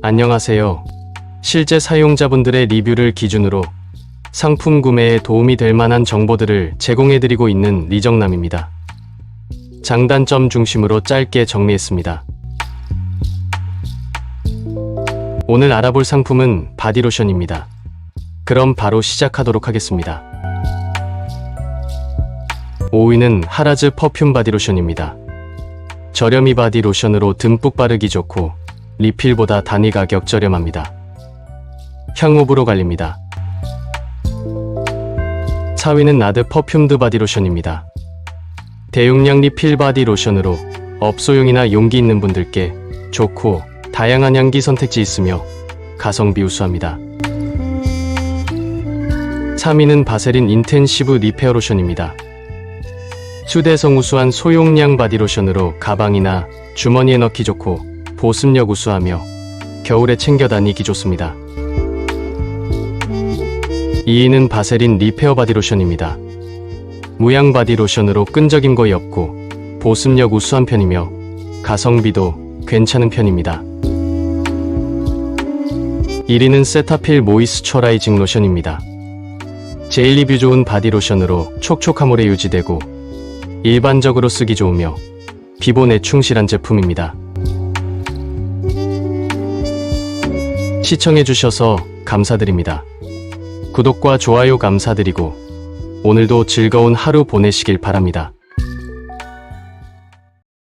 안녕하세요. 실제 사용자분들의 리뷰를 기준으로 상품 구매에 도움이 될 만한 정보들을 제공해드리고 있는 리정남입니다. 장단점 중심으로 짧게 정리했습니다. 오늘 알아볼 상품은 바디로션입니다. 그럼 바로 시작하도록 하겠습니다. 5위는 하라즈 퍼퓸 바디로션입니다. 저렴이 바디로션으로 듬뿍 바르기 좋고 리필보다 단위 가격 저렴합니다. 향후부로 갈립니다. 4위는 나드 퍼퓸드 바디로션입니다. 대용량 리필 바디로션으로 업소용이나 용기 있는 분들께 좋고 다양한 향기 선택지 있으며 가성비 우수합니다. 3위는 바세린 인텐시브 리페어 로션입니다. 수대성 우수한 소용량 바디로션으로 가방이나 주머니에 넣기 좋고 보습력 우수하며 겨울에 챙겨 다니기 좋습니다. 2위는 바세린 리페어 바디로션입니다. 무향 바디로션으로 끈적임 거의 없고 보습력 우수한 편이며 가성비도 괜찮은 편입니다. 1위는 세타필 모이스처라이징 로션입니다. 제일 리뷰 좋은 바디로션으로 촉촉함 오래 유지되고 일반적으로 쓰기 좋으며 기본에 충실한 제품입니다. 시청해주셔서 감사드립니다. 구독과 좋아요 감사드리고 오늘도 즐거운 하루 보내시길 바랍니다.